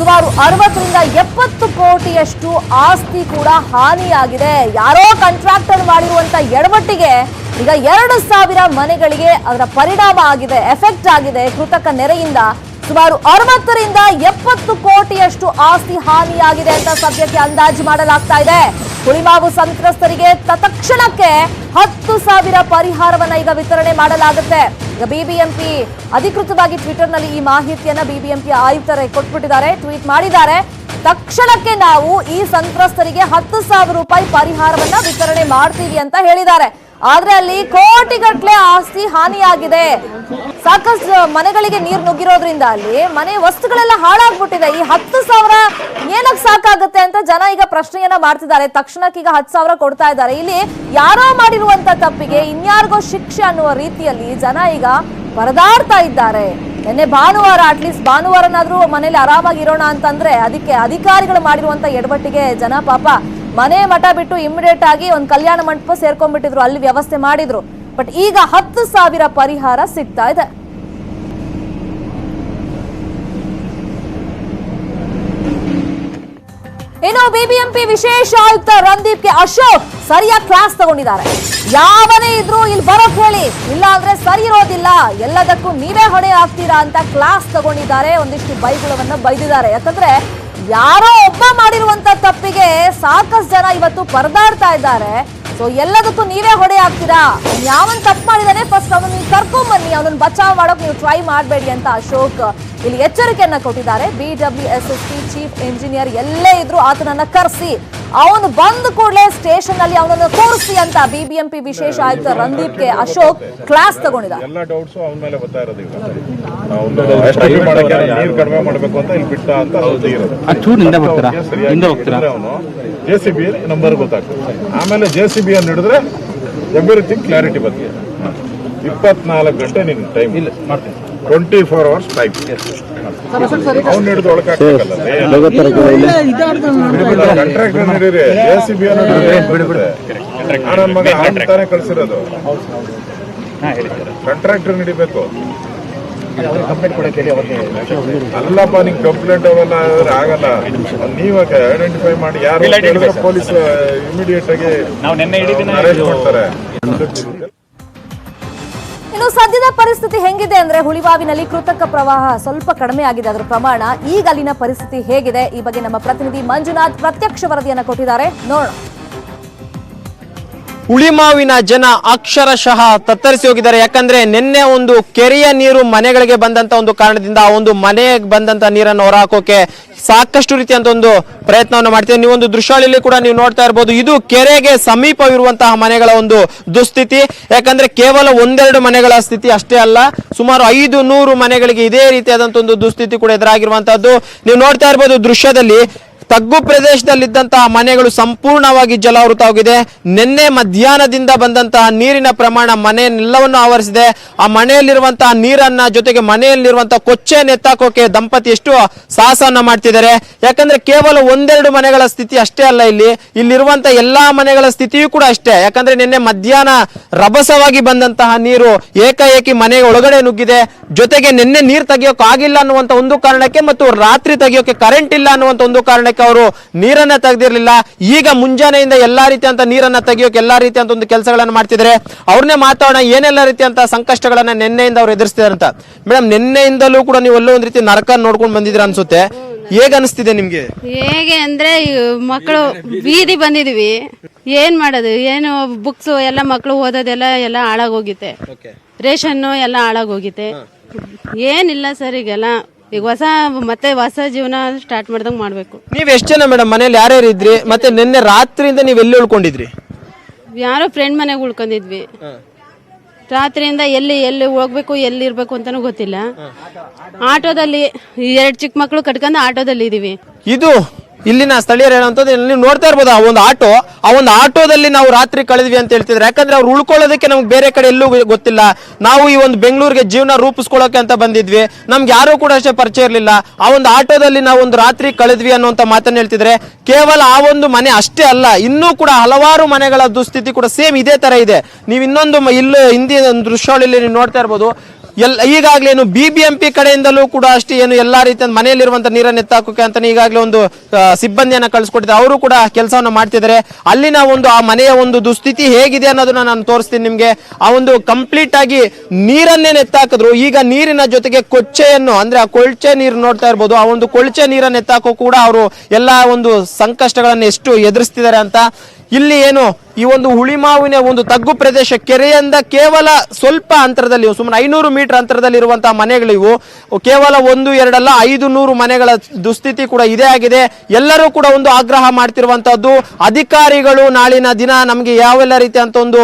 ಸುಮಾರು ಅರವತ್ತರಿಂದ ಎಪ್ಪತ್ತು ಕೋಟಿಯಷ್ಟು ಆಸ್ತಿ ಕೂಡ ಹಾನಿಯಾಗಿದೆ. ಯಾರೋ ಕಾಂಟ್ರಾಕ್ಟರ್ ಮಾಡಿರುವಂತ ಎಡವಟ್ಟಿಗೆ ಈಗ ಎರಡು ಸಾವಿರ ಮನೆಗಳಿಗೆ ಅದರ ಪರಿಣಾಮ ಆಗಿದೆ ಎಫೆಕ್ಟ್ ಆಗಿದೆ ಕೃತಕ ನೆರೆಯಿಂದ. ಸುಮಾರು ಅರವತ್ತರಿಂದ ಎಪ್ಪತ್ತು ಕೋಟಿಯಷ್ಟು ಆಸ್ತಿ ಹಾನಿಯಾಗಿದೆ ಅಂತ ಸದ್ಯಕ್ಕೆ ಅಂದಾಜು ಮಾಡಲಾಗ್ತಾ ಇದೆ. ಹುಳಿಮಾವು ಸಂತ್ರಸ್ತರಿಗೆ ತತ್ಕ್ಷಣಕ್ಕೆ ಹತ್ತು ಸಾವಿರ ಪರಿಹಾರವನ್ನ ಈಗ ವಿತರಣೆ ಮಾಡಲಾಗುತ್ತೆ. ಈಗ ಬಿಬಿಎಂಪಿ ಅಧಿಕೃತವಾಗಿ ಟ್ವಿಟರ್ನಲ್ಲಿ ಈ ಮಾಹಿತಿಯನ್ನ ಬಿಬಿಎಂಪಿ ಆಯುಕ್ತರೇ ಕೊಟ್ಬಿಟ್ಟಿದ್ದಾರೆ, ಟ್ವೀಟ್ ಮಾಡಿದ್ದಾರೆ. ತಕ್ಷಣಕ್ಕೆ ನಾವು ಈ ಸಂತ್ರಸ್ತರಿಗೆ ಹತ್ತು ಸಾವಿರ ರೂಪಾಯಿ ಪರಿಹಾರವನ್ನ ವಿತರಣೆ ಮಾಡ್ತೀವಿ ಅಂತ ಹೇಳಿದ್ದಾರೆ. ಆದ್ರೆ ಅಲ್ಲಿ ಕೋಟಿಗಟ್ಟಲೆ ಆಸ್ತಿ ಹಾನಿಯಾಗಿದೆ. ಸಾಕಷ್ಟು ಮನೆಗಳಿಗೆ ನೀರು ನುಗ್ಗಿರೋದ್ರಿಂದ ಅಲ್ಲಿ ಮನೆ ವಸ್ತುಗಳೆಲ್ಲ ಹಾಳಾಗ್ಬಿಟ್ಟಿದೆ. ಈ ಹತ್ತು ಸಾವಿರ ಏನಕ್ಕೆ ಸಾಕಾಗುತ್ತೆ ಅಂತ ಜನ ಈಗ ಪ್ರಶ್ನೆಯನ್ನ ಮಾಡ್ತಿದ್ದಾರೆ. ತಕ್ಷಣಕ್ಕೆ ಈಗ ಹತ್ತು ಸಾವಿರ ಕೊಡ್ತಾ ಇದ್ದಾರೆ. ಇಲ್ಲಿ ಯಾರೋ ಮಾಡಿರುವಂತ ತಪ್ಪಿಗೆ ಇನ್ಯಾರಿಗೋ ಶಿಕ್ಷೆ ಅನ್ನುವ ರೀತಿಯಲ್ಲಿ ಜನ ಈಗ ಪರದಾಡ್ತಾ ಇದ್ದಾರೆ. ನಿನ್ನೆ ಭಾನುವಾರ ಅಟ್ಲೀಸ್ಟ್ ಭಾನುವಾರನಾದ್ರೂ ಮನೇಲಿ ಆರಾಮಾಗಿ ಇರೋಣ ಅಂತಂದ್ರೆ ಅದಕ್ಕೆ ಅಧಿಕಾರಿಗಳು ಮಾಡಿರುವಂತ ಎಡವಟ್ಟಿಗೆ ಜನ ಪಾಪ ಮನೆ ಮಠ ಬಿಟ್ಟು ಇಮಿಡಿಯೇಟ್ ಆಗಿ ಒಂದು ಕಲ್ಯಾಣ ಮಂಟಪ ಸೇರ್ಕೊಂಡ್ಬಿಟ್ಟಿದ್ರು, ಅಲ್ಲಿ ವ್ಯವಸ್ಥೆ ಮಾಡಿದ್ರು. ಬಟ್ ಈಗ ಹತ್ತು ಸಾವಿರ ಪರಿಹಾರ ಸಿಗ್ತಾ ಇದೆ. ಇನ್ನು ಬಿಬಿಎಂಪಿ ವಿಶೇಷ ಆಯುಕ್ತ ರಂದೀಪ್ಗೆ ಅಶೋಕ್ ಸರಿಯಾಗಿ ಕ್ಲಾಸ್ ತಗೊಂಡಿದ್ದಾರೆ. ಯಾವನೇ ಇದ್ರು ಇಲ್ಲಿ ಬರೋಕ್ ಹೇಳಿ. ಇಲ್ಲ ಅಂದ್ರೆ ಸರಿ ಇರೋದಿಲ್ಲ. ಎಲ್ಲದಕ್ಕೂ ನೀವೇ ಹೊಣೆ ಆಗ್ತೀರಾ ಅಂತ ಕ್ಲಾಸ್ ತಗೊಂಡಿದ್ದಾರೆ. ಒಂದಿಷ್ಟು ಬೈಗುಳವನ್ನ ಬೈದಿದ್ದಾರೆ. ಯಾಕಂದ್ರೆ ಯಾರೋ ಒಬ್ಬ ಮಾಡಿರುವಂತ ತಪ್ಪಿಗೆ ಸಾಕಷ್ಟು ಜನ ಇವತ್ತು ಪರದಾಡ್ತಾ ಇದ್ದಾರೆ. ಸೊ ಎಲ್ಲದಕ್ಕೂ ನೀವೇ ಹೊಡೆ ಆಗ್ತೀರಾ ಯಾವನ್ ತಪ್ಪು ಮಾಡಿದಾನೆ ಫಸ್ಟ್ ಅವನು ನೀವು ಕರ್ಕೊಂಡ್ ಬನ್ನಿ ಅವನನ್ನ ಬಚಾವ್ ಮಾಡೋಕೆ ನೀವು ಟ್ರೈ ಮಾಡಬೇಡಿ ಅಂತ ಅಶೋಕ್ ಇಲ್ಲಿ ಎಚ್ಚರಿಕೆಯನ್ನ ಕೊಟ್ಟಿದ್ದಾರೆ. B W S S P chief engineer ಎಲ್ಲೇ ಇದ್ರು ಆತನನ್ನ ಕರೆಸಿ ಅವನು ಬಂದ ಕೂಡಲೇ ಸ್ಟೇಷನ್ ಅಲ್ಲಿ ಅವನನ್ನು ತೋರಿಸಿ ಅಂತ ಬಿಬಿಎಂಪಿ ವಿಶೇಷ ಆಯುಕ್ತ ರಂದೀಪ್ಗೆ ಅಶೋಕ್ ಕ್ಲಾಸ್ ತಗೊಂಡಿದ್ದಾರೆ. ಎಲ್ಲ ಡೌಟ್ಸ್ ಅವನ ಮೇಲೆ ಬರ್ತಾ ಇರೋದು ಈಗ. ಅವ್ನು ಮಾಡಕ್ಕೆ ನೀರು ಕಡಿಮೆ ಮಾಡಬೇಕು ಅಂತ ಇಲ್ಲಿ ಬಿಟ್ಟ ಅಂತ ಅವ್ರದ್ದು ಇರೋದು. ಆ ಹಿಂದೆ ಬರ್ತೀರಾ ಹಿಂದೆ ಹೋಗ್ತೀರಾ? ಜೆ ಸಿ ಬಿ ನಂಬರ್ ಗೊತ್ತಾಗ್ತದೆ. ಆಮೇಲೆ ಜೆ ಸಿ ಬಿ ಅನ್ನು ಹಿಡಿದ್ರೆ ಎವ್ರಿಥಿಂಗ್ ಕ್ಲಾರಿಟಿ ಬರ್ತದೆ. ಇಪ್ಪತ್ನಾಲ್ಕು ಗಂಟೆ ನಿನ್ ಟೈಮ್ ಇಲ್ಲ. ಮಾಡ್ತೀನಿ. ಟ್ವೆಂಟಿ ಫೋರ್ ಅವರ್ಸ್ ಟೈಮ್ ಅವ್ನು ಹಿಡಿದು ಒಳಗಾಕಲ್ಲ ಕಾಂಟ್ರಾಕ್ಟ್ ಹಿಡೀರಿ. ಜೆ ಸಿ ಬಿ ನನ್ನ ಮಗ ಅವ್ನ್ ತಾನೇ ಕಳ್ಸಿರೋದು. ಕಾಂಟ್ರಾಕ್ಟರ್ ಹಿಡಿಬೇಕು. ಅಲ್ಲಪ್ಪ ನಿಂಗೆ ಕಂಪ್ಲೇಂಟ್ ಅವೆಲ್ಲ ಆಗಲ್ಲ. ನೀವಾಗ ಐಡೆಂಟಿಫೈ ಮಾಡಿ ಯಾರು ಪೊಲೀಸ್ ಇಮಿಡಿಯೇಟ್ ಆಗಿ ನಾವು ನಿನ್ನೆ ಅರೆಸ್ಟ್ ಮಾಡ್ತಾರೆ ಇನ್ನು ಸದ್ಯದ ಪರಿಸ್ಥಿತಿ ಹೆಂಗಿದೆ ಅಂದ್ರೆ ಹುಳಿವಾವಿನಲ್ಲಿ ಕೃತಕ ಪ್ರವಾಹ ಸ್ವಲ್ಪ ಕಡಿಮೆ ಆಗಿದೆ ಅದರ ಪ್ರಮಾಣ. ಈಗ ಅಲ್ಲಿನ ಪರಿಸ್ಥಿತಿ ಹೇಗಿದೆ? ಈ ಬಗ್ಗೆ ನಮ್ಮ ಪ್ರತಿನಿಧಿ ಮಂಜುನಾಥ್ ಪ್ರತ್ಯಕ್ಷ ವರದಿಯನ್ನು ಕೊಟ್ಟಿದ್ದಾರೆ. ನೋಡೋಣ. ಉಳಿಮಾವಿನ ಜನ ಅಕ್ಷರಶಃ ತತ್ತರಿಸಿ ಹೋಗಿದ್ದಾರೆ. ಯಾಕಂದ್ರೆ ನಿನ್ನೆ ಒಂದು ಕೆರೆಯ ನೀರು ಮನೆಗಳಿಗೆ ಬಂದಂತ ಒಂದು ಕಾರಣದಿಂದ ಆ ಒಂದು ಮನೆಗೆ ಬಂದಂತ ನೀರನ್ನು ಹೊರಹಾಕೋಕೆ ಸಾಕಷ್ಟು ರೀತಿಯಂತ ಒಂದು ಪ್ರಯತ್ನವನ್ನು ಮಾಡ್ತೀವಿ ನೀವು ಒಂದು ದೃಶ್ಯಾವಳಿಯಲ್ಲಿ ಕೂಡ ನೀವು ನೋಡ್ತಾ ಇರಬಹುದು ಇದು ಕೆರೆಗೆ ಸಮೀಪವಿರುವಂತಹ ಮನೆಗಳ ಒಂದು ದುಸ್ಥಿತಿ. ಯಾಕಂದ್ರೆ ಕೇವಲ ಒಂದೆರಡು ಮನೆಗಳ ಸ್ಥಿತಿ ಅಷ್ಟೇ ಅಲ್ಲ, ಸುಮಾರು ಐದು ನೂರು ಮನೆಗಳಿಗೆ ಇದೇ ರೀತಿಯಾದಂತ ಒಂದು ದುಸ್ಥಿತಿ ಕೂಡ ಎದುರಾಗಿರುವಂತಹದ್ದು. ನೀವು ನೋಡ್ತಾ ಇರಬಹುದು ದೃಶ್ಯದಲ್ಲಿ ತಗ್ಗು ಪ್ರದೇಶದಲ್ಲಿದ್ದಂತಹ ಮನೆಗಳು ಸಂಪೂರ್ಣವಾಗಿ ಜಲಾವೃತವಾಗಿದೆ. ನಿನ್ನೆ ಮಧ್ಯಾಹ್ನದಿಂದ ಬಂದಂತಹ ನೀರಿನ ಪ್ರಮಾಣ ಮನೆಯನ್ನೆಲ್ಲವನ್ನು ಆವರಿಸಿದೆ. ಆ ಮನೆಯಲ್ಲಿರುವಂತಹ ನೀರನ್ನ ಜೊತೆಗೆ ಮನೆಯಲ್ಲಿರುವಂತಹ ಕೊಚ್ಚೆ ನೆತ್ತಾಕೋಕೆ ದಂಪತಿ ಎಷ್ಟು ಸಾಹಸವನ್ನ ಮಾಡ್ತಿದ್ದಾರೆ. ಯಾಕಂದ್ರೆ ಕೇವಲ ಒಂದೆರಡು ಮನೆಗಳ ಸ್ಥಿತಿ ಅಷ್ಟೇ ಅಲ್ಲ ಇಲ್ಲಿ. ಇಲ್ಲಿರುವಂತಹ ಎಲ್ಲಾ ಮನೆಗಳ ಸ್ಥಿತಿಯೂ ಕೂಡ ಅಷ್ಟೇ. ಯಾಕಂದ್ರೆ ನಿನ್ನೆ ಮಧ್ಯಾಹ್ನ ರಭಸವಾಗಿ ಬಂದಂತಹ ನೀರು ಏಕಾಏಕಿ ಮನೆಯ ಒಳಗಡೆ ನುಗ್ಗಿದೆ. ಜೊತೆಗೆ ನಿನ್ನೆ ನೀರು ತೆಗಿಯೋಕೆ ಆಗಿಲ್ಲ ಅನ್ನುವಂತ ಒಂದು ಕಾರಣಕ್ಕೆ ಮತ್ತು ರಾತ್ರಿ ತೆಗಿಯೋಕೆ ಕರೆಂಟ್ ಇಲ್ಲ ಅನ್ನುವಂತ ಒಂದು ಕಾರಣಕ್ಕೆ ಅವರು ನೀರನ್ನ ತೆಗ್ದಿರ್ಲಿಲ್ಲ. ಈಗ ಮುಂಜಾನೆಯಿಂದ ಎಲ್ಲಾ ರೀತಿಯಂತ ನೀರನ್ನ ತೆಗಿಯೋಕೆ ಎಲ್ಲಾ ರೀತಿಯಂತ ಒಂದು ಕೆಲಸಗಳನ್ನು ಮಾಡ್ತಿದ್ರೆ ಅವ್ರನ್ನೇ ಮಾತಾಡೋಣ ಏನೆಲ್ಲ ರೀತಿಯಂತ ಸಂಕಷ್ಟಗಳನ್ನ ನಿನ್ನೆಯಿಂದ ಅವ್ರು ಎದುರಿಸ್ತಿದ್ದಾರೆ ಅಂತ. ಮೇಡಮ್ ನಿನ್ನೆಯಿಂದಲೂ ಕೂಡ ನೀವು ಎಲ್ಲೋ ಒಂದ್ ರೀತಿ ನರಕ ನೋಡ್ಕೊಂಡು ಬಂದಿದ್ರ ಅನ್ಸುತ್ತೆ? ಹೇಗ ಅನಿಸ್ತಿದೆ ನಿಮ್ಗೆ? ಹೇಗೆ ಅಂದ್ರೆ ಮಕ್ಕಳು ಬೀದಿ ಬಂದಿದ್ವಿ. ಏನ್ ಮಾಡೋದು? ಏನು ಬುಕ್ಸ್ ಎಲ್ಲ ಮಕ್ಕಳು ಓದೋದೆಲ್ಲ ಎಲ್ಲ ಹಾಳಾಗೋಗಿತ್ತೆ ರೇಷನ್ನು ಎಲ್ಲ ಹಾಳಾಗೋಗಿತ್ತೆ ಏನಿಲ್ಲ ಸರ್ ಈಗೆಲ್ಲ. ಈಗ ಹೊಸ ಮತ್ತೆ ಹೊಸ ಜೀವನ ಸ್ಟಾರ್ಟ್ ಮಾಡ್ದಂಗ್ ಮಾಡ್ಬೇಕು. ನೀವ್ ಎಷ್ಟು ಜನ ಮೇಡಮ್ ಮನೇಲಿ ಯಾರ್ಯಾರು ಇದ್ರಿ? ಮತ್ತೆ ನಿನ್ನೆ ರಾತ್ರಿಯಿಂದ ನೀವ್ ಎಲ್ಲಿ ಉಳ್ಕೊಂಡಿದ್ರಿ? ಯಾರೋ ಫ್ರೆಂಡ್ ಮನೆಗೆ ಉಳ್ಕೊಂಡಿದ್ವಿ. ರಾತ್ರಿಯಿಂದ ಎಲ್ಲಿ ಎಲ್ಲಿ ಹೋಗ್ಬೇಕು ಎಲ್ಲಿ ಇರ್ಬೇಕು ಅಂತಾನೂ ಗೊತ್ತಿಲ್ಲ. ಆಟೋದಲ್ಲಿ ಎರಡು ಚಿಕ್ಕ ಮಕ್ಕಳು ಕಟ್ಕೊಂಡು ಆಟೋದಲ್ಲಿ ಇದೀವಿ. ಇದು ಇಲ್ಲಿನ ಸ್ಥಳೀಯರು ಹೇಳುವಂಥದ್ದು ನೀವು ನೋಡ್ತಾ ಇರ್ಬೋದು, ಆ ಒಂದು ಆಟೋ, ಆ ಒಂದು ಆಟೋದಲ್ಲಿ ನಾವು ರಾತ್ರಿ ಕಳೆದ್ವಿ ಅಂತ ಹೇಳ್ತಿದ್ರೆ. ಯಾಕಂದ್ರೆ ಅವ್ರು ಉಳ್ಕೊಳ್ಳೋದಕ್ಕೆ ನಮ್ಗೆ ಬೇರೆ ಕಡೆ ಎಲ್ಲೂ ಗೊತ್ತಿಲ್ಲ. ನಾವು ಈ ಒಂದು ಬೆಂಗಳೂರಿಗೆ ಜೀವನ ರೂಪಿಸ್ಕೊಳ್ಳೋಕೆ ಅಂತ ಬಂದಿದ್ವಿ. ನಮ್ಗೆ ಯಾರೂ ಕೂಡ ಅಷ್ಟೇ ಪರಿಚಯ ಇರಲಿಲ್ಲ. ಆ ಒಂದು ಆಟೋದಲ್ಲಿ ನಾವು ಒಂದು ರಾತ್ರಿ ಕಳೆದ್ವಿ ಅನ್ನುವಂಥ ಮಾತನ್ನು ಹೇಳ್ತಿದ್ರೆ, ಕೇವಲ ಆ ಒಂದು ಮನೆ ಅಷ್ಟೇ ಅಲ್ಲ, ಇನ್ನೂ ಕೂಡ ಹಲವಾರು ಮನೆಗಳ ದುಸ್ಥಿತಿ ಕೂಡ ಸೇಮ್ ಇದೇ ತರ ಇದೆ. ನೀವು ಇನ್ನೊಂದು ಇಲ್ಲಿ ಹಿಂದಿನ ದೃಶ್ಯಾವಳಿಯಲ್ಲಿ ನೀವು ನೋಡ್ತಾ ಇರ್ಬೋದು ಎಲ್ ಈಗಾಗಲೇ ಏನು ಬಿ ಬಿ ಎಂ ಪಿ ಕಡೆಯಿಂದಲೂ ಕೂಡ ಅಷ್ಟೇ ಏನು ಎಲ್ಲಾ ರೀತಿಯ ಮನೆಯಲ್ಲಿರುವಂತ ನೀರನ್ನು ಎತ್ತಾಕೋಕೆ ಅಂತಾನೆ ಈಗಾಗಲೇ ಒಂದು ಸಿಬ್ಬಂದಿಯನ್ನು ಸಿಬ್ಬಂದಿಯನ್ನ ಕಳಿಸ್ಕೊಟ್ಟಿದ್ದಾರೆ. ಅವರು ಕೂಡ ಕೆಲಸವನ್ನು ಮಾಡ್ತಿದ್ದಾರೆ. ಅಲ್ಲಿನ ಒಂದು, ಆ ಮನೆಯ ಒಂದು ದುಸ್ಥಿತಿ ಹೇಗಿದೆ ಅನ್ನೋದನ್ನ ನಾನು ತೋರಿಸ್ತೀನಿ ನಿಮಗೆ. ಆ ಒಂದು ಕಂಪ್ಲೀಟ್ ಆಗಿ ನೀರನ್ನೇ ನೆತ್ತಾಕಿದ್ರು ಈಗ ನೀರಿನ ಜೊತೆಗೆ ಕೊಚ್ಚೆಯನ್ನು, ಅಂದ್ರೆ ಆ ಕೊಳ್ಚೆ ನೀರು ನೋಡ್ತಾ ಇರ್ಬೋದು. ಆ ಒಂದು ಕೊಳ್ಚೆ ನೀರನ್ನು ಎತ್ತಾಕೋ ಕೂಡ ಅವರು ಎಲ್ಲಾ ಒಂದು ಸಂಕಷ್ಟಗಳನ್ನು ಎಷ್ಟು ಎದುರಿಸ್ತಿದ್ದಾರೆ ಅಂತ. ಇಲ್ಲಿ ಏನು ಈ ಒಂದು ಹುಳಿಮಾವಿನ ಒಂದು ತಗ್ಗು ಪ್ರದೇಶ ಕೆರೆಯಿಂದ ಕೇವಲ ಸ್ವಲ್ಪ ಅಂತರದಲ್ಲಿ ಸುಮಾರು ಐನೂರು ಮೀಟರ್ ಅಂತರದಲ್ಲಿ ಇರುವಂತಹ ಮನೆಗಳಿವು. ಕೇವಲ ಒಂದು, ಎರಡಲ್ಲ, ಐದು ನೂರು ಮನೆಗಳ ದುಸ್ಥಿತಿ ಕೂಡ ಇದೇ ಆಗಿದೆ. ಎಲ್ಲರೂ ಕೂಡ ಒಂದು ಆಗ್ರಹ ಮಾಡ್ತಿರುವಂತಹದ್ದು. ಅಧಿಕಾರಿಗಳು ನಾಳಿನ ದಿನ ನಮಗೆ ಯಾವೆಲ್ಲ ರೀತಿಯಂತ ಒಂದು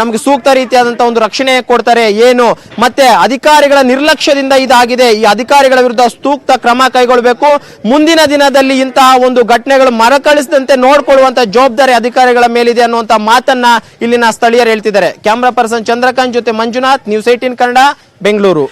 ನಮಗೆ ಸೂಕ್ತ ರೀತಿಯಾದಂತಹ ಒಂದು ರಕ್ಷಣೆ ಕೊಡ್ತಾರೆ, ಏನು? ಮತ್ತೆ ಅಧಿಕಾರಿಗಳ ನಿರ್ಲಕ್ಷ್ಯದಿಂದ ಇದಾಗಿದೆ. ಈ ಅಧಿಕಾರಿಗಳ ವಿರುದ್ಧ ಸೂಕ್ತ ಕ್ರಮ ಕೈಗೊಳ್ಳಬೇಕು ಮುಂದಿನ ದಿನದಲ್ಲಿ ಇಂತಹ ಒಂದು ಘಟನೆಗಳು ಮರಕಳಿಸದಂತೆ ನೋಡ್ಕೊಳ್ಳುವಂತ ಜವಾಬ್ದಾರಿ ಅಧಿಕಾರಿಗಳ ಮೇಲಿದೆ ಅನ್ನುವಂತ ಮಾತನ್ನ ಇಲ್ಲಿನ ಸ್ಥಳೀಯರು ಹೇಳ್ತಿದ್ದಾರೆ. ಕ್ಯಾಮ್ರಾ ಪರ್ಸನ್ ಚಂದ್ರಕಾಂತ್ ಜೊತೆ ಮಂಜುನಾಥ್ ನ್ಯೂಸ್ ಏಟೀನ್ ಕನ್ನಡ, ಬೆಂಗಳೂರು.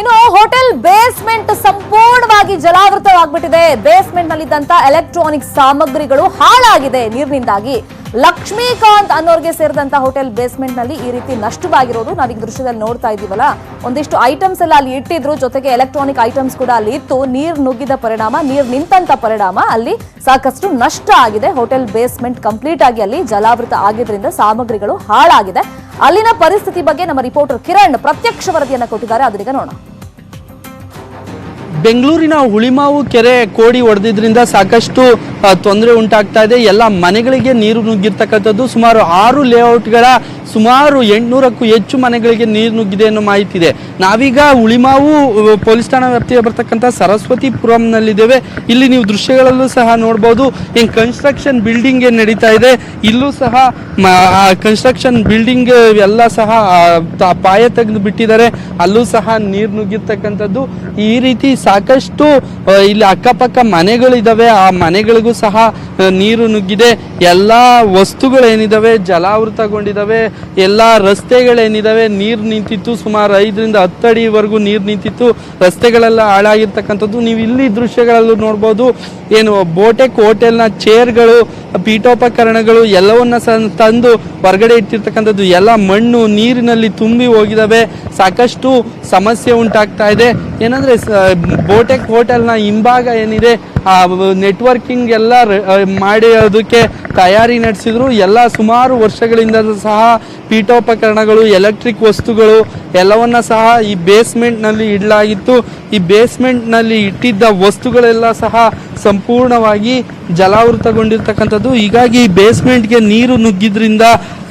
ಇನ್ನು ಹೋಟೆಲ್ ಬೇಸ್ಮೆಂಟ್ ಸಂಪೂರ್ಣವಾಗಿ ಜಲಾವೃತವಾಗ್ಬಿಟ್ಟಿದೆ. ಬೇಸ್ಮೆಂಟ್ ನಲ್ಲಿದ್ದಂತ ಎಲೆಕ್ಟ್ರಾನಿಕ್ ಸಾಮಗ್ರಿಗಳು ಹಾಳಾಗಿದೆ ನೀರಿನಿಂದಾಗಿ. ಲಕ್ಷ್ಮೀಕಾಂತ್ ಅನ್ನೋರ್ಗೆ ಸೇರಿದಂತ ಹೋಟೆಲ್ ಬೇಸ್ಮೆಂಟ್ನಲ್ಲಿ ಈ ರೀತಿ ನಷ್ಟವಾಗಿರೋದು ನಾವೀಗ ದೃಶ್ಯದಲ್ಲಿ ನೋಡ್ತಾ ಇದೀವಲ್ಲ ಒಂದಿಷ್ಟು ಐಟಮ್ಸ್ ಎಲ್ಲ ಅಲ್ಲಿ ಇಟ್ಟಿದ್ರು. ಜೊತೆಗೆ ಎಲೆಕ್ಟ್ರಾನಿಕ್ ಐಟಮ್ಸ್ ಕೂಡ ಅಲ್ಲಿ ಇತ್ತು. ನೀರ್ ನುಗ್ಗಿದ ಪರಿಣಾಮ, ನೀರ್ ನಿಂತಂತ ಪರಿಣಾಮ ಅಲ್ಲಿ ಸಾಕಷ್ಟು ನಷ್ಟ ಆಗಿದೆ. ಹೋಟೆಲ್ ಬೇಸ್ಮೆಂಟ್ ಕಂಪ್ಲೀಟ್ ಆಗಿ ಅಲ್ಲಿ ಜಲಾವೃತ ಆಗಿದ್ರಿಂದ ಸಾಮಗ್ರಿಗಳು ಹಾಳಾಗಿದೆ. ಅಲ್ಲಿನ ಪರಿಸ್ಥಿತಿ ಬಗ್ಗೆ ನಮ್ಮ ರಿಪೋರ್ಟರ್ ಕಿರಣ್ ಪ್ರತ್ಯಕ್ಷ ವರದಿಯನ್ನು ಕೊಟ್ಟಿದ್ದಾರೆ. ಅದರೀಗ ನೋಡೋಣ. ಬೆಂಗಳೂರಿನ ಹುಳಿಮಾವು ಕೆರೆ ಕೋಡಿ ಒಡೆದಿದ್ರಿಂದ ಸಾಕಷ್ಟು ತೊಂದರೆ ಉಂಟಾಗ್ತಾ ಇದೆ. ಎಲ್ಲ ಮನೆಗಳಿಗೆ ನೀರು ನುಗ್ಗಿರ್ತಕ್ಕಂಥದ್ದು ಸುಮಾರು ಆರು ಲೇಔಟ್ಗಳ ಸುಮಾರು ಎಂಟುನೂರಕ್ಕೂ ಹೆಚ್ಚು ಮನೆಗಳಿಗೆ ನೀರು ನುಗ್ಗಿದೆ ಅನ್ನೋ ಮಾಹಿತಿ ಇದೆ. ನಾವೀಗ ಹುಳಿಮಾವು ಪೊಲೀಸ್ ಠಾಣಾ ವ್ಯಾಪ್ತಿಗೆ ಬರ್ತಕ್ಕಂಥ ಸರಸ್ವತಿಪುರಂನಲ್ಲಿದ್ದೇವೆ. ಇಲ್ಲಿ ನೀವು ದೃಶ್ಯಗಳಲ್ಲೂ ಸಹ ನೋಡ್ಬೋದು. ಏನು ಕನ್ಸ್ಟ್ರಕ್ಷನ್ ಬಿಲ್ಡಿಂಗ್ ಏನು ನಡೀತಾ ಇದೆ, ಇಲ್ಲೂ ಸಹ ಕನ್ಸ್ಟ್ರಕ್ಷನ್ ಬಿಲ್ಡಿಂಗ್ ಎಲ್ಲ ಸಹ ಪಾಯ ತೆಗೆದು ಬಿಟ್ಟಿದ್ದಾರೆ. ಅಲ್ಲೂ ಸಹ ನೀರು ನುಗ್ಗಿರ್ತಕ್ಕಂಥದ್ದು. ಈ ರೀತಿ ಸಾಕಷ್ಟು ಇಲ್ಲಿ ಅಕ್ಕಪಕ್ಕ ಮನೆಗಳಿದ್ದಾವೆ ಆ ಮನೆಗಳಿಗೂ ಸಹ ನೀರು ನುಗ್ಗಿದೆ. ಎಲ್ಲ ವಸ್ತುಗಳೇನಿದ್ದಾವೆ ಜಲಾವೃತಗೊಂಡಿದ್ದಾವೆ ಎಲ್ಲ ರಸ್ತೆಗಳೇನಿದಾವೆ, ನೀರು ನಿಂತಿತ್ತು. ಸುಮಾರು ಐದರಿಂದ ಹತ್ತು ಅಡಿವರೆಗೂ ನೀರು ನಿಂತಿತ್ತು. ರಸ್ತೆಗಳೆಲ್ಲ ಹಾಳಾಗಿರ್ತಕ್ಕಂಥದ್ದು. ನೀವು ಇಲ್ಲಿ ದೃಶ್ಯಗಳಲ್ಲೂ ನೋಡ್ಬೋದು. ಏನು, ಬೋಟೆಕ್ ಹೋಟೆಲ್ನ ಚೇರ್ಗಳು, ಪೀಠೋಪಕರಣಗಳು, ಎಲ್ಲವನ್ನ ತಂದು ಹೊರಗಡೆ ಇಟ್ಟಿರ್ತಕ್ಕಂಥದ್ದು. ಎಲ್ಲ ಮಣ್ಣು, ನೀರಿನಲ್ಲಿ ತುಂಬಿ ಹೋಗಿದಾವೆ. ಸಾಕಷ್ಟು ಸಮಸ್ಯೆ ಉಂಟಾಗ್ತಾ ಇದೆ. ಏನಂದ್ರೆ ಬೋಟೆಕ್ ಹೋಟೆಲ್ನ ಹಿಂಭಾಗ ಏನಿದೆ ನೆಟ್ವರ್ಕಿಂಗ್ ಎಲ್ಲ ಮಾಡಿ ಅದಕ್ಕೆ ತಯಾರಿ ನಡೆಸಿದ್ರು. ಎಲ್ಲ ಸುಮಾರು ವರ್ಷಗಳಿಂದ ಸಹ ಪೀಠೋಪಕರಣಗಳು ಎಲೆಕ್ಟ್ರಿಕ್ ವಸ್ತುಗಳು ಎಲ್ಲವನ್ನ ಸಹ ಈ ಬೇಸ್ಮೆಂಟ್ನಲ್ಲಿ ಇಡಲಾಗಿತ್ತು. ಈ ಬೇಸ್ಮೆಂಟ್ನಲ್ಲಿ ಇಟ್ಟಿದ್ದ ವಸ್ತುಗಳೆಲ್ಲ ಸಹ ಸಂಪೂರ್ಣವಾಗಿ ಜಲಾವೃತಗೊಂಡಿರ್ತಕ್ಕಂಥದ್ದು. ಹೀಗಾಗಿ ಈ ಬೇಸ್ಮೆಂಟ್ಗೆ ನೀರು ನುಗ್ಗಿದ್ರಿಂದ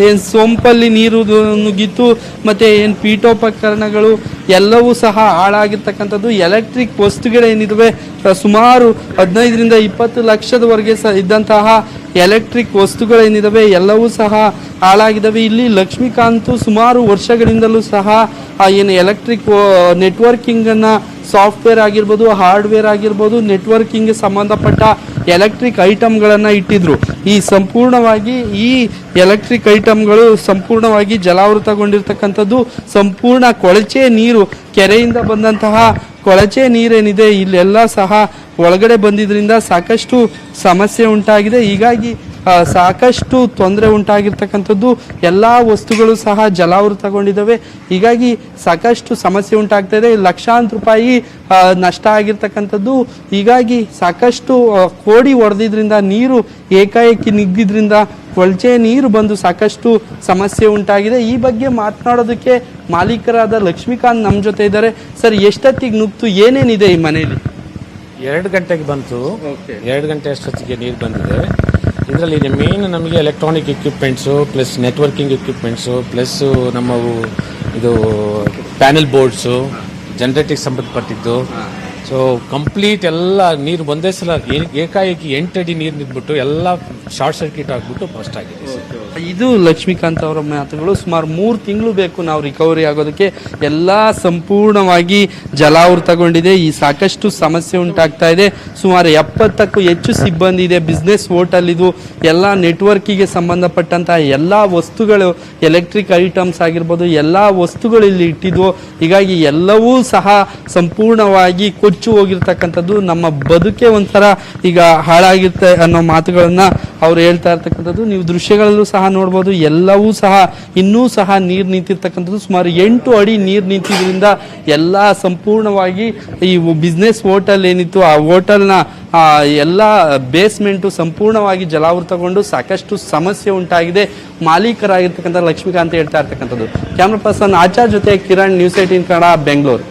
ಏನು ಸೋಂಪಲ್ಲಿ ನೀರು ನುಗ್ಗಿತ್ತು, ಮತ್ತು ಏನು ಪೀಠೋಪಕರಣಗಳು ಎಲ್ಲವೂ ಸಹ ಹಾಳಾಗಿರ್ತಕ್ಕಂಥದ್ದು. ಎಲೆಕ್ಟ್ರಿಕ್ ವಸ್ತುಗಳೇನಿದಾವೆ ಸುಮಾರು ಹದಿನೈದರಿಂದ ಇಪ್ಪತ್ತು ಲಕ್ಷದವರೆಗೆ ಸಹ ಇದ್ದಂತಹ ಎಲೆಕ್ಟ್ರಿಕ್ ವಸ್ತುಗಳೇನಿದ್ದಾವೆ ಎಲ್ಲವೂ ಸಹ ಹಾಳಾಗಿದ್ದಾವೆ. ಇಲ್ಲಿ ಲಕ್ಷ್ಮೀಕಾಂತ್ ಸುಮಾರು ವರ್ಷಗಳಿಂದಲೂ ಸಹ ಏನು ಎಲೆಕ್ಟ್ರಿಕ್ ನೆಟ್ವರ್ಕಿಂಗನ್ನು ಸಾಫ್ಟ್ವೇರ್ ಆಗಿರ್ಬೋದು ಹಾರ್ಡ್ವೇರ್ ಆಗಿರ್ಬೋದು ನೆಟ್ವರ್ಕಿಂಗ್ಗೆ ಸಂಬಂಧಪಟ್ಟ ಎಲೆಕ್ಟ್ರಿಕ್ ಐಟಮ್ಗಳನ್ನು ಇಟ್ಟಿದ್ರು. ಈ ಸಂಪೂರ್ಣವಾಗಿ ಈ ಎಲೆಕ್ಟ್ರಿಕ್ ಐಟಮ್ಗಳು ಸಂಪೂರ್ಣವಾಗಿ ಜಲಾವೃತಗೊಂಡಿರ್ತಕ್ಕಂಥದ್ದು, ಸಂಪೂರ್ಣ ಕೊಳಚೆ ನೀರು, ಕೆರೆಯಿಂದ ಬಂದಂತಹ ಕೊಳಚೆ ನೀರೇನಿದೆ, ಇಲ್ಲೆಲ್ಲ ಸಹ ಒಳಗಡೆ ಬಂದಿದ್ರಿಂದ ಸಾಕಷ್ಟು ಸಮಸ್ಯೆ ಉಂಟಾಗಿದೆ. ಹೀಗಾಗಿ ಸಾಕಷ್ಟು ತೊಂದರೆ ಉಂಟಾಗಿರ್ತಕ್ಕಂಥದ್ದು ಎಲ್ಲ ವಸ್ತುಗಳು ಸಹ ಜಲಾವೃತಗೊಂಡಿದ್ದಾವೆ. ಹೀಗಾಗಿ ಸಾಕಷ್ಟು ಸಮಸ್ಯೆ ಉಂಟಾಗ್ತಾ ಇದೆ. ಲಕ್ಷಾಂತರ ರೂಪಾಯಿ ನಷ್ಟ ಆಗಿರ್ತಕ್ಕಂಥದ್ದು. ಹೀಗಾಗಿ ಸಾಕಷ್ಟು ಕೋಡಿ ಹೊಡೆದಿದ್ರಿಂದ ನೀರು ಏಕಾಏಕಿ ನಿಗ್ಗಿದ್ರಿಂದ ಕೊಳಚೆ ನೀರು ಬಂದು ಸಾಕಷ್ಟು ಸಮಸ್ಯೆ ಉಂಟಾಗಿದೆ. ಈ ಬಗ್ಗೆ ಮಾತನಾಡೋದಕ್ಕೆ ಮಾಲೀಕರಾದ ಲಕ್ಷ್ಮೀಕಾಂತ್ ನಮ್ಮ ಜೊತೆ ಇದ್ದಾರೆ. ಸರ್ ಎಷ್ಟೊತ್ತಿಗೆ ನುಗ್ತು? ಏನೇನಿದೆ ಈ ಮನೆಯಲ್ಲಿ? ಎರಡು ಗಂಟೆಗೆ ಬಂತು. ಎರಡು ಗಂಟೆ ಅಷ್ಟೊತ್ತಿಗೆ ನೀರು ಬಂದಿದೆ. ಇದರಲ್ಲಿ ಮೇನ್ ನಮಗೆ electronic equipments plus networking equipments plus ನಮ್ಮವು ಇದು ಪ್ಯಾನೆಲ್ ಬೋರ್ಡ್ಸು ಜನರೇಟಿಗೆ ಸಂಬಂಧಪಟ್ಟಿದ್ದು ಸೊ ಕಂಪ್ಲೀಟ್ ಎಲ್ಲ ನೀರು ಒಂದೇ ಸಲ ಏಕಾಏಕಿ ಎಂಟಡಿ ನೀರು ನಿಂತ್ಬಿಟ್ಟು ಎಲ್ಲ ಶಾರ್ಟ್ ಸರ್ಕ್ಯೂಟ್ ಆಗಿಬಿಟ್ಟು ಫಸ್ಟ್ ಆಗಿದೆ. ಇದು ಲಕ್ಷ್ಮೀಕಾಂತ್ ಅವರ ಮಾತುಗಳು. ಸುಮಾರು ಮೂರು ತಿಂಗಳು ಬೇಕು ನಾವು ರಿಕವರಿ ಆಗೋದಕ್ಕೆ. ಎಲ್ಲ ಸಂಪೂರ್ಣವಾಗಿ ಜಲಾವೃತಗೊಂಡಿದೆ. ಈ ಸಾಕಷ್ಟು ಸಮಸ್ಯೆ ಉಂಟಾಗ್ತಾ ಇದೆ. ಸುಮಾರು ಎಪ್ಪತ್ತಕ್ಕೂ ಹೆಚ್ಚು ಸಿಬ್ಬಂದಿ ಇದೆ. ಬಿಸ್ನೆಸ್ ಹೋಟೆಲ್ ಇದು. ಎಲ್ಲ ನೆಟ್ವರ್ಕಿಗೆ ಸಂಬಂಧಪಟ್ಟಂತಹ ಎಲ್ಲ ವಸ್ತುಗಳು ಎಲೆಕ್ಟ್ರಿಕ್ ಐಟಮ್ಸ್ ಆಗಿರ್ಬೋದು, ಎಲ್ಲ ವಸ್ತುಗಳು ಇಲ್ಲಿ ಇಟ್ಟಿದ್ವು. ಹೀಗಾಗಿ ಎಲ್ಲವೂ ಸಹ ಸಂಪೂರ್ಣವಾಗಿ ಕೊಚ್ಚಿ ಕೊಚ್ಚು ಹೋಗಿರ್ತಕ್ಕಂಥದ್ದು ನಮ್ಮ ಬದುಕೆ ಒಂಥರ ಈಗ ಹಾಳಾಗಿರುತ್ತೆ ಅನ್ನೋ ಮಾತುಗಳನ್ನು ಅವ್ರು ಹೇಳ್ತಾ ಇರ್ತಕ್ಕಂಥದ್ದು. ನೀವು ದೃಶ್ಯಗಳಲ್ಲೂ ಸಹ ನೋಡ್ಬೋದು, ಎಲ್ಲವೂ ಸಹ, ಇನ್ನೂ ಸಹ ನೀರು ನಿಂತಿರ್ತಕ್ಕಂಥದ್ದು. ಸುಮಾರು ಎಂಟು ಅಡಿ ನೀರು ನಿಂತಿದ್ದರಿಂದ ಎಲ್ಲ ಸಂಪೂರ್ಣವಾಗಿ ಈ ಬಿಸ್ನೆಸ್ ಹೋಟೆಲ್ ಏನಿತ್ತು, ಆ ಹೋಟೆಲ್ನ ಎಲ್ಲ ಬೇಸ್ಮೆಂಟು ಸಂಪೂರ್ಣವಾಗಿ ಜಲಾವೃತಗೊಂಡು ಸಾಕಷ್ಟು ಸಮಸ್ಯೆ ಉಂಟಾಗಿದೆ. ಮಾಲೀಕರಾಗಿರ್ತಕ್ಕಂಥ ಲಕ್ಷ್ಮೀಕಾಂತ್ ಹೇಳ್ತಾ ಇರ್ತಕ್ಕಂಥದ್ದು. ಕ್ಯಾಮ್ರಾ ಪರ್ಸನ್ ಆಚಾರ್ ಜೊತೆ ಕಿರಣ್, ನ್ಯೂಸ್ ಏಟೀನ್ ಕನ್ನಡ, ಬೆಂಗಳೂರು.